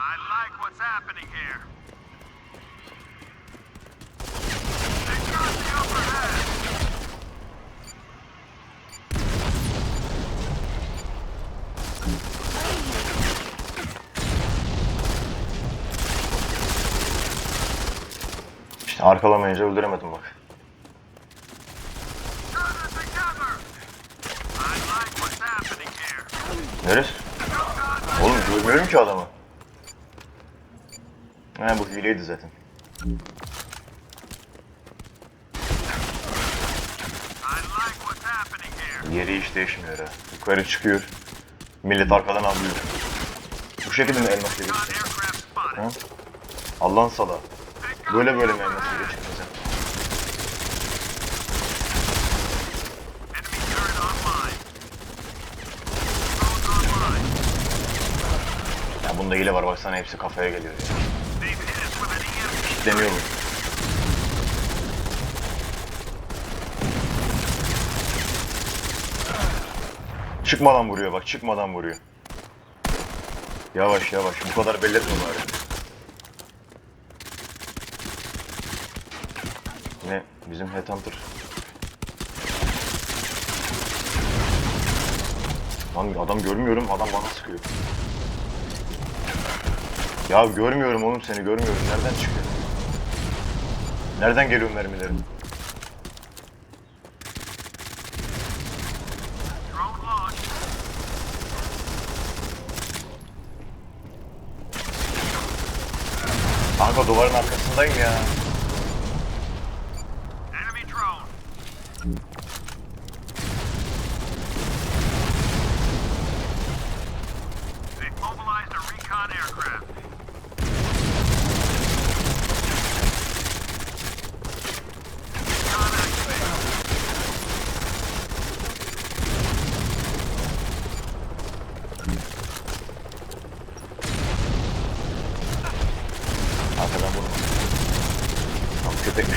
I like what's happening here. They got the upper hand. İşte arkalamayınca öldüremedim bak. Neresi? Oğlum görmüyorum ki adamı. He bu hileydi zaten. Yeri hiç değişmiyor ha. Yukarı çıkıyor. Millet arkadan avlıyor. Bu şekilde mi elmas. Ha? Allah'ın got Böyle böyle mi elmas online. Ya bunda hile var baksana hepsi kafaya geliyor ya. Deniyor bu. Çıkmadan vuruyor bak çıkmadan vuruyor. Yavaş yavaş bu kadar belli etme bari. Yine bizim Headhunter. Lan adam görmüyorum adam bana sıkıyor. Ya görmüyorum oğlum seni görmüyorum. Nereden çıkıyor? Nereden geliyor mermilerin? Kanka duvarın arkasındayım ya. Win.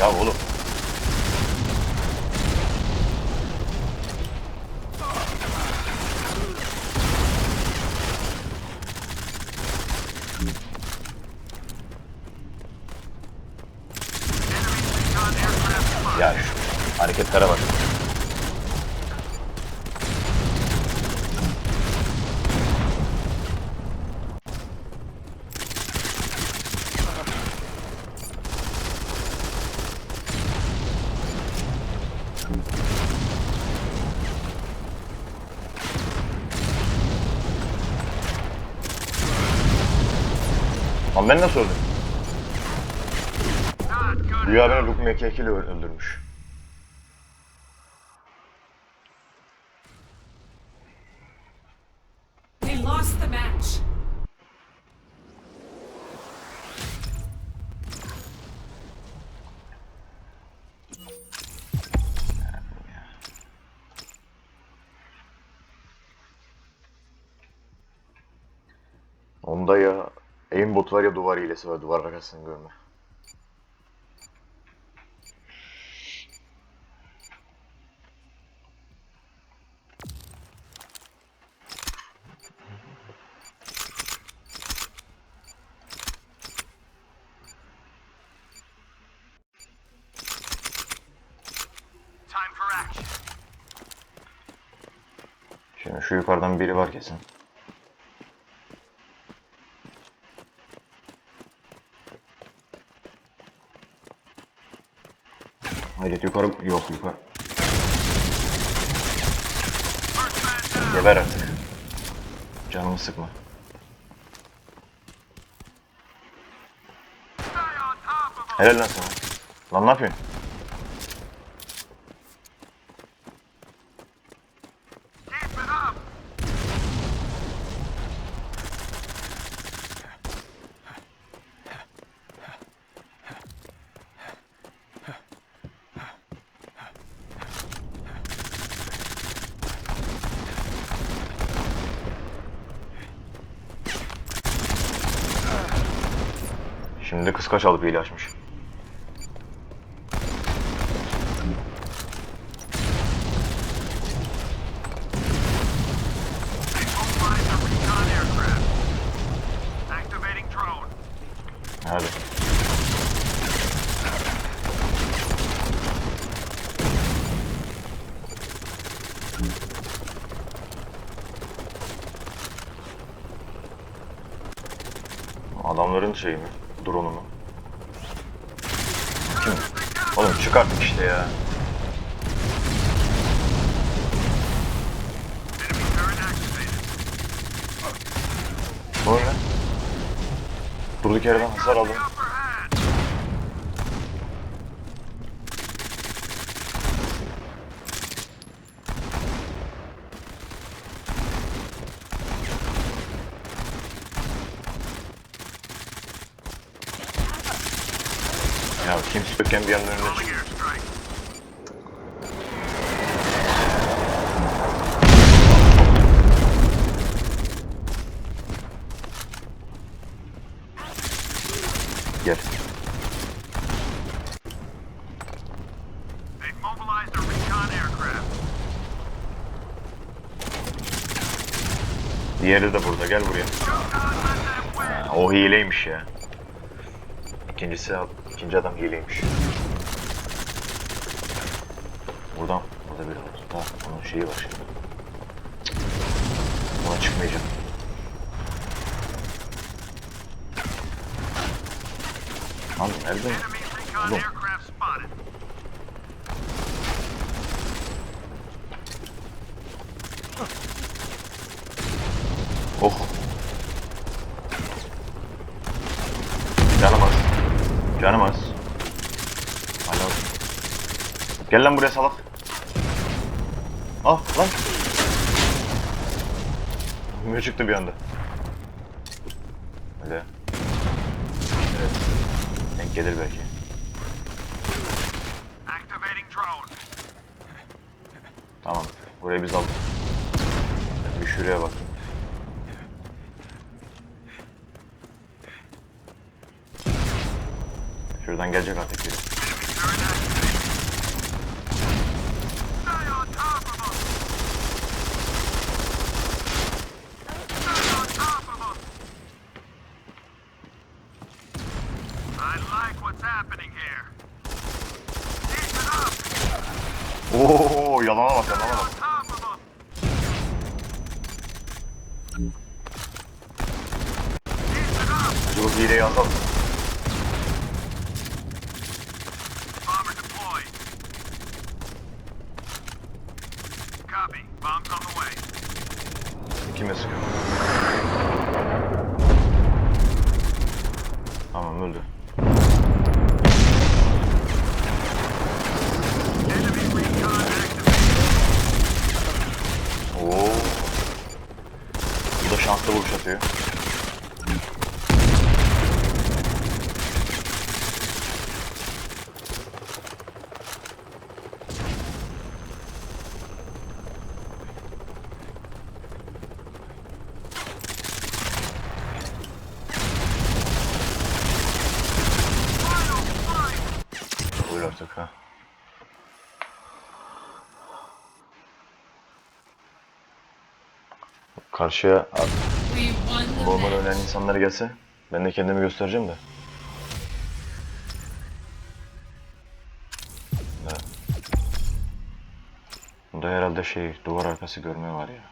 Ya oğlum. Enemy recon aircraft spotted. Ya şu hareketlere bak. Lan ben nasıl öldüm? Rüya beni Luke MKK ile öldürmüş. They lost the match. Onda ya aimbot var ya duvar hilesi var. Duvar arkasını görme. Şimdi şu yukarıdan biri var kesin. Hayret yukarı yok yukarı. Geber artık. Canımı sıkma. Helal lan sana. Lan ne yapıyorsun? Şimdi kıskaç alıp hile açmış. Adamların şeyi mi? Drone'u mu? Kim? Oğlum çık artık işte ya. Activated. Ne? Durduk yerden hasar aldım. Upper hand. Ya kimse yokken bir anda önüne Calling çık. airstrike. Gel. They've mobilized a recon aircraft. Diğeri de burada. Gel buraya. Ha, o hileymiş ya. İkincisi, ikinci adam hileymiş. Buradan, burada biri var. Ha, onun şeyi var şimdi. Ona çıkmayacağım. Lan nerede? Enemy recon Oğlum. aircraft spotted. Oh. Canım az. Canım az. Alo. Gel lan buraya salak. Al lan. Mühe çıktı bir anda. Öyle. Evet. Denk gelir belki. Tamam. Burayı biz aldık. Bir şuraya bakayım. Şuradan gelecek artık biri. 무기를 연속 ha. Karşıya normal oynayan insanlar gelse ben de kendimi göstereceğim de. Evet. Bunda herhalde şey duvar arkası görme var ya.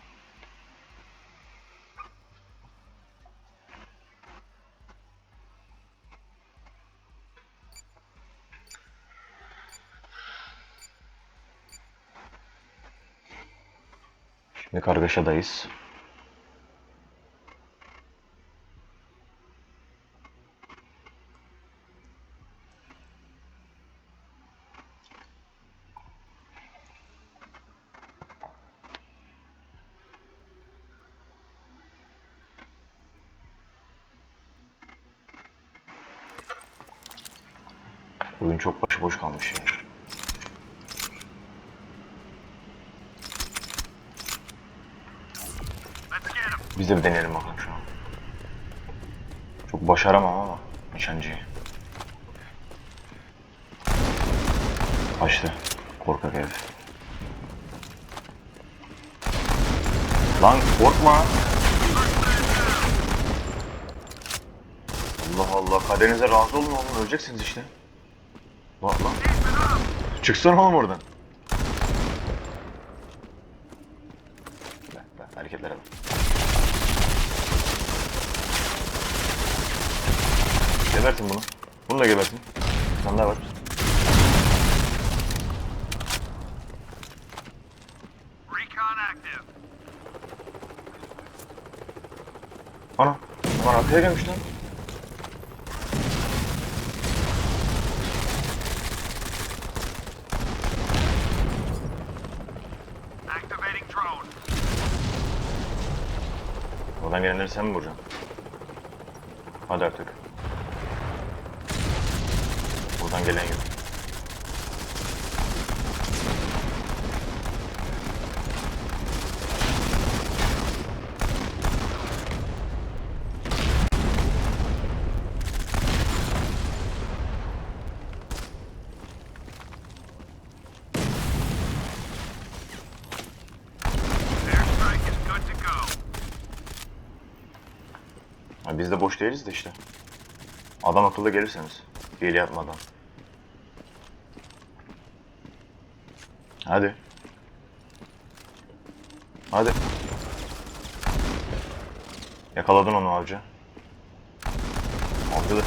Şimdi kargaşadayız. Oyun çok başıboş kalmış ya. Biz de bir deneyelim bakalım şu an. Çok başaramam ama nişancıyı. Kaçtı. Korkak herif. Lan korkma. Allah Allah kaderinize razı olun oğlum öleceksiniz işte. Bak lan. Çıksana oğlum oradan. hareketlere bak. Gebertin bunu. Bunu da gebertin. Daha var. Ana. Aman arkaya gelmiş lan. Oradan gelenleri sen mi vuracaksın? Hadi artık. Buradan gelen yok. Biz de boş değiliz de işte. Adam akıllı gelirseniz. Hile yapmadan. Hadi. Hadi. Yakaladın onu avcı. Avcı da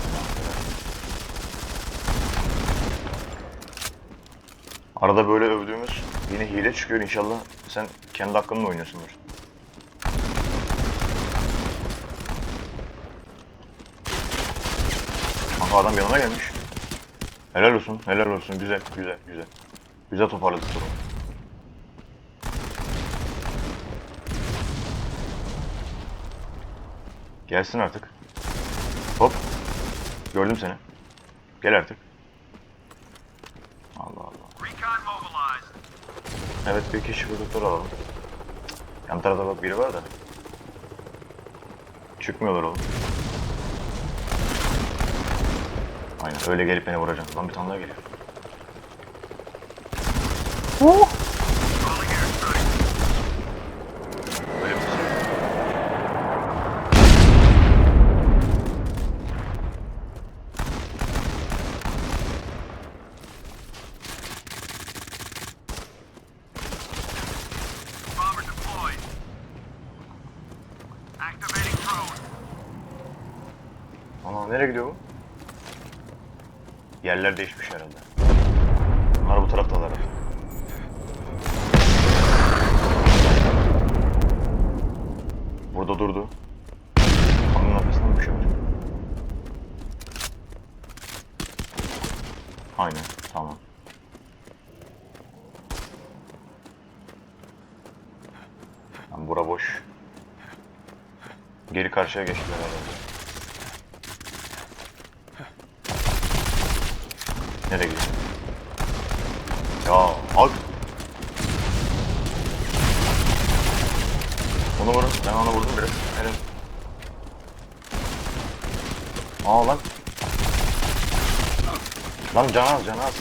Arada böyle övdüğümüz yine hile çıkıyor inşallah sen kendi hakkında oynuyorsundur. Kanka adam yanına gelmiş. Helal olsun, helal olsun. Güzel, güzel, güzel. Güzel toparladık durumu. Gelsin artık. Hop. Gördüm seni. Gel artık. Allah Allah. Evet bir kişi doktor alalım. Yan tarafta bak biri var da. Çıkmıyorlar oğlum. Aynen öyle gelip beni vuracaksın. Lan bir tane daha geliyor. Drone. Ana nereye gidiyor bu? Yerler değişmiş herhalde. Bunlar bu taraftalar. Burada durdu. Onun arkasından bir şey var. Aynen, tamam. Lan bura boş. Geri karşıya geçtiler herhalde. Nereye gidiyor? Ya al. Onu vurun. Ben ona vurdum biraz. Helal. Aa lan. Lan can az can az.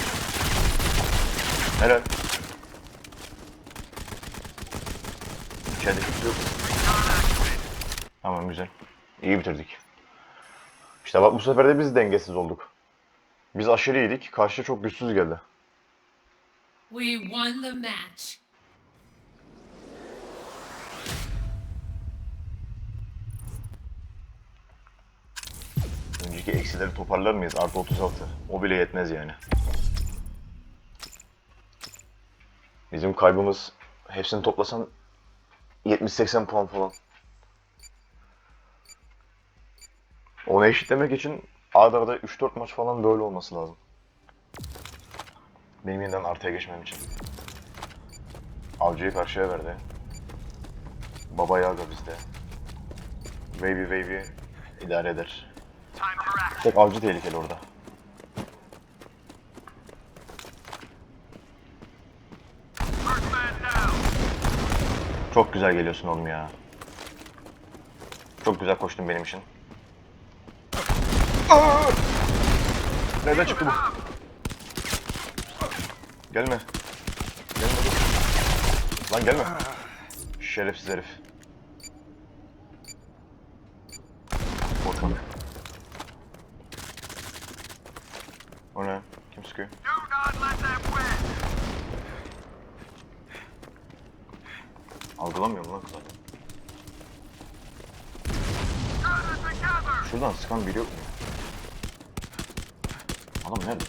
Helal. İçeride kimse yok. Güzel. İyi bitirdik. İşte bak bu sefer de biz dengesiz olduk. Biz aşırı iyiydik. Karşı çok güçsüz geldi. We won the match. Önceki eksileri toparlar mıyız? Artı 36. O bile yetmez yani. Bizim kaybımız hepsini toplasan 70-80 puan falan. Onu eşitlemek için arda arada 3-4 maç falan böyle olması lazım. Benim yeniden artıya geçmem için. Avcıyı karşıya verdi. Baba Yaga bizde. Baby Baby idare eder. Tek avcı tehlikeli orada. Çok güzel geliyorsun oğlum ya. Çok güzel koştun benim için. Aa! Nereden çıktı bu? Gelme. Gelme dur. Lan gelme. Şerefsiz herif. Korkmadı. O ne? Kim sıkıyor? Algılamıyorum lan kızı. Şuradan sıkan biri yok mu? Adam nerede?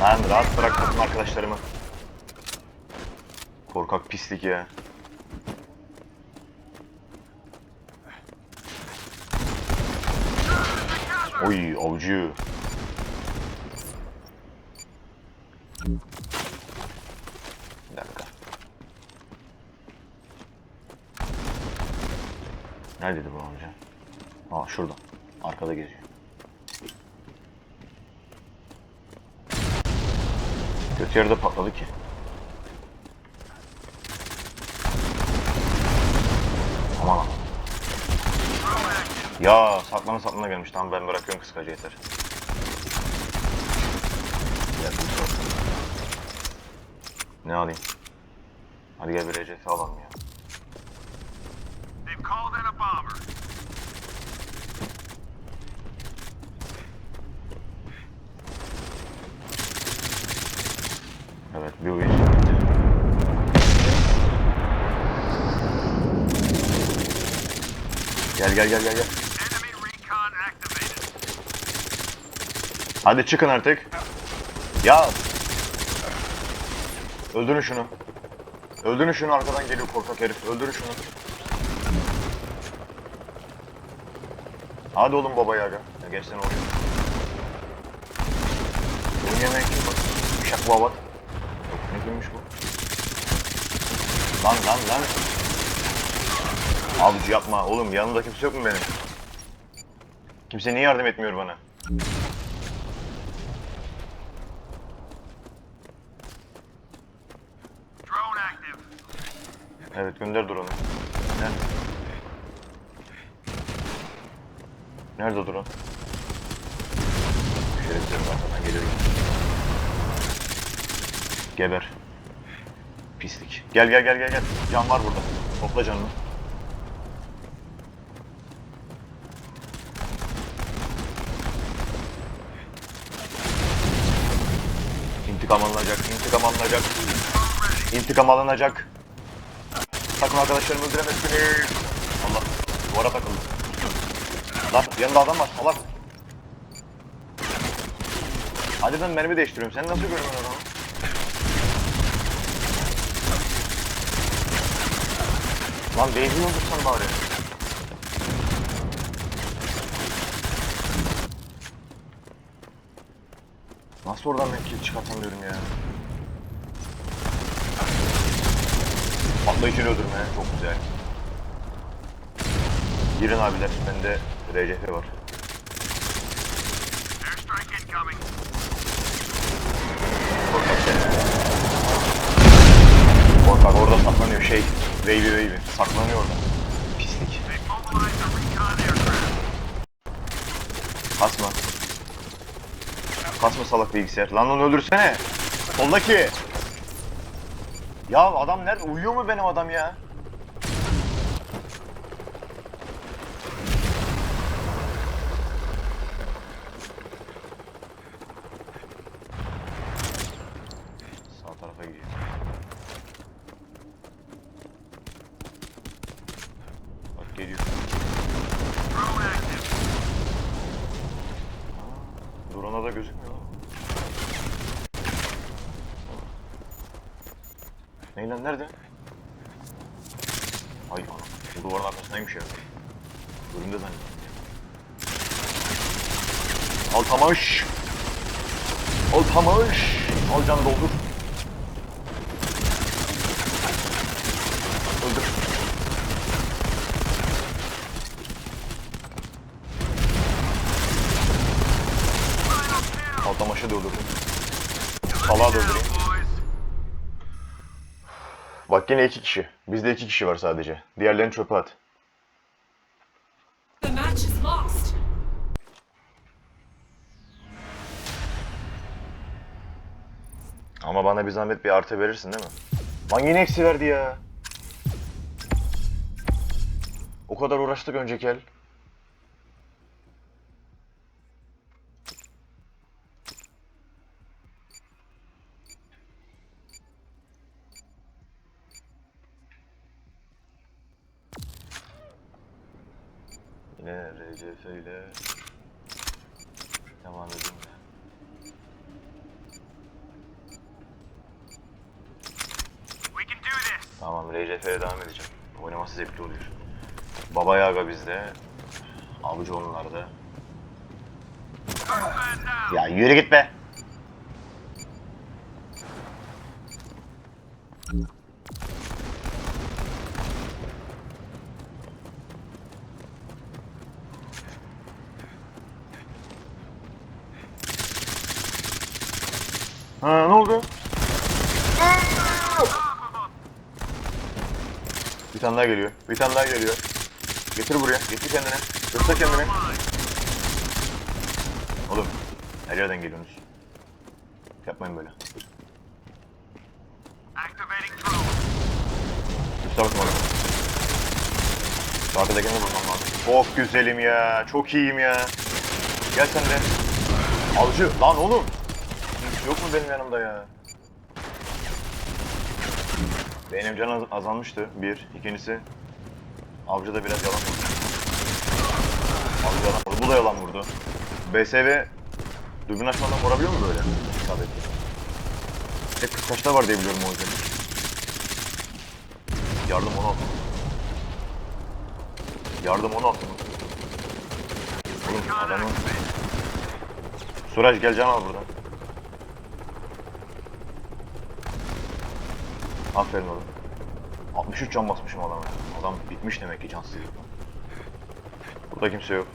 Lan rahat bırak takım arkadaşlarımı. Korkak pislik ya. Oy avcı. Bir dakika. Neredeydi bu amca? Aa şurada. Arkada geziyor. Yerde patladı ki. Aman. Ya saklana saklana gelmiş. Tamam ben bırakıyorum kıskacı yeter. Ne alayım? Hadi gel bir RCF alalım ya. Gel gel gel gel gel. Hadi çıkın artık. Ya. Öldürün şunu. Öldürün şunu arkadan geliyor korkak herif. Öldürün şunu. Hadi oğlum baba ya. Ya geçten oyun. Bunun yemeği kim bak? Uşak babat. Ne kimmiş bu? Lan lan lan. Abici yapma oğlum yanımda kimse yok mu benim? Kimse niye yardım etmiyor bana? Evet gönder drone'u. Nerede? Nerede drone? Şerefsizim arkadan geliyorum. Geber. Pislik. Gel gel gel gel gel. Can var burada. Topla canını. İntikam alınacak, intikam alınacak. İntikam alınacak. Takım arkadaşlarımı öldüremezsiniz. Allah. Duvara takıldı. Lan yanında adam var. Salak. Hadi ben mermi değiştiriyorum. Sen nasıl görüyorsun adamı? Lan benzin öldürsen bari. Nasıl oradan kill çıkartamıyorum ya? Patlayıcıyla öldürme çok güzel. Girin abiler, bende RCF var. Korkak orada saklanıyor şey. Baby baby. Saklanıyor orada. Kasma salak bilgisayar. Lan onu öldürsene. Soldaki. Ya adam nerede? Uyuyor mu benim adam ya? Sağ tarafa gidiyor. Bak geliyor. Drone active. Drone'a da gözükmüyor lan. Ney lan nerede? Ay. Bu duvarın arkasındaymış ya. Bölümde zannettim. Al tamaş. Al tamaş. Al can doldur. Öldür. Al tamaşı da öldürdüm. Bak yine iki kişi. Bizde iki kişi var sadece. Diğerlerini çöpe at. Ama bana bir zahmet bir artı verirsin değil mi? Lan yine eksi verdi ya. O kadar uğraştık önceki el. Yine RCF ile devam this. Tamam RCF'ye devam edeceğim. Oynaması zevkli oluyor. Baba Yaga bizde. Avucu onlarda. Ya yürü git be. Bir tane daha geliyor. Bir tane daha geliyor. Getir buraya. Getir kendine. Göster kendine. Oğlum her yerden geliyorsunuz. Yapmayın böyle. Üste bakma oğlum. Şu arkadakine vurmam lazım. Çok güzelim ya. Çok iyiyim ya. Gel sen de. Avcı. Lan oğlum. Yok mu benim yanımda ya? Benim can az- azalmıştı. Bir. İkincisi. Avcı da biraz yalan vurdu. Avcı yalan vurdu. Bu da yalan vurdu. BSV dürbün açmadan vurabiliyor mu böyle? Tabii. Tek 40 var diye biliyorum o yüzden. Yardım onu attım. Yardım onu attım. Oğlum adamı... Suraj gel can al buradan. Aferin oğlum. 63 can basmışım adama. Adam bitmiş demek ki cansızlıkla. Burada kimse yok.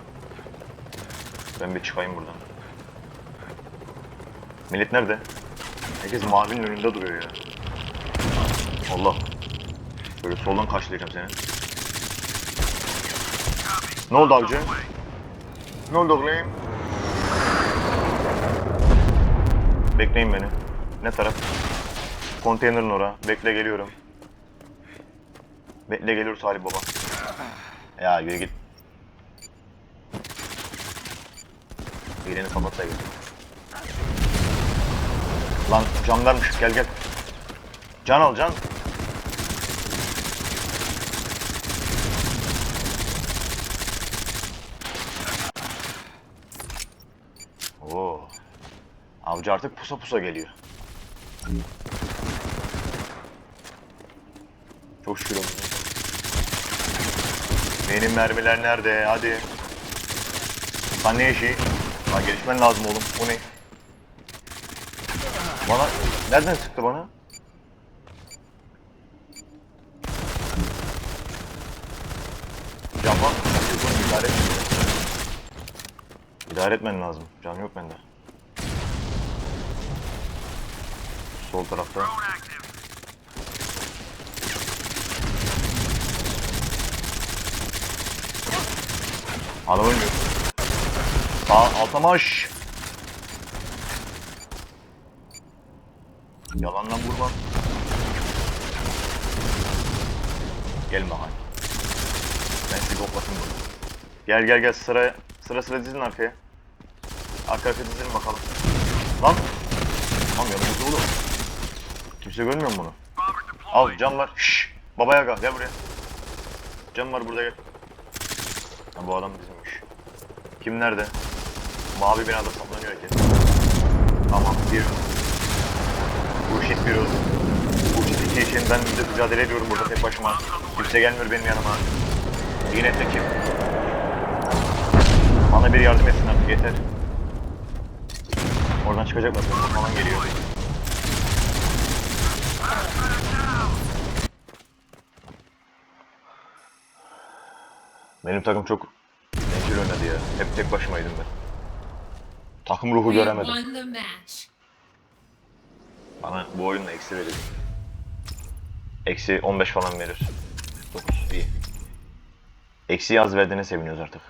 Ben bir çıkayım buradan. Millet nerede? Herkes mavinin önünde duruyor ya. Allah. Böyle soldan karşılayacağım seni. Ne oldu avcı? Ne oldu oğlum? Bekleyin beni. Ne taraf? Konteynerin ora. Bekle geliyorum. Bekle geliyor Salih baba. Ya yürü git. Birini kapatsaydın. Lan camlarmış gel gel. Can al can. Oo. Avcı artık pusa pusa geliyor. Olsun. Benim mermiler nerede? Hadi. Lan ne işi? Lan gelişmen lazım oğlum. Bu ne? Bana nereden sıktı bana? Can var idare et. İdare etmen lazım. Can yok bende. Sol tarafta. Adam ölmüyor. Sağ alta marş. Yalandan vurma. Gelme hani. Ben sizi boklasın bunu. Gel gel gel sıra sıra sıra dizin arkaya. Arka arka dizin bakalım. Lan. Tamam yanımızda oğlum. Kimse görmüyor mu bunu? Al cam var. Şşş. Babaya kal gel buraya. Cam var burada gel. Ha, bu adam bizimmiş. Kim nerede? Mavi binada saklanıyor herkes. Tamam bir. Bu shit bir oldu. Bu shit iki için ben de mücadele ediyorum burada tek başıma. Kimse gelmiyor benim yanıma. Yine tekim. Bana bir yardım etsin artık yeter. Oradan çıkacaklar falan geliyor. Benim takım çok bencil oynadı ya. Hep tek başımaydım ben. Takım ruhu göremedim. Bana bu oyunda eksi verir. Eksi 15 falan verir. 9 iyi. Eksi az verdiğine seviniyoruz artık.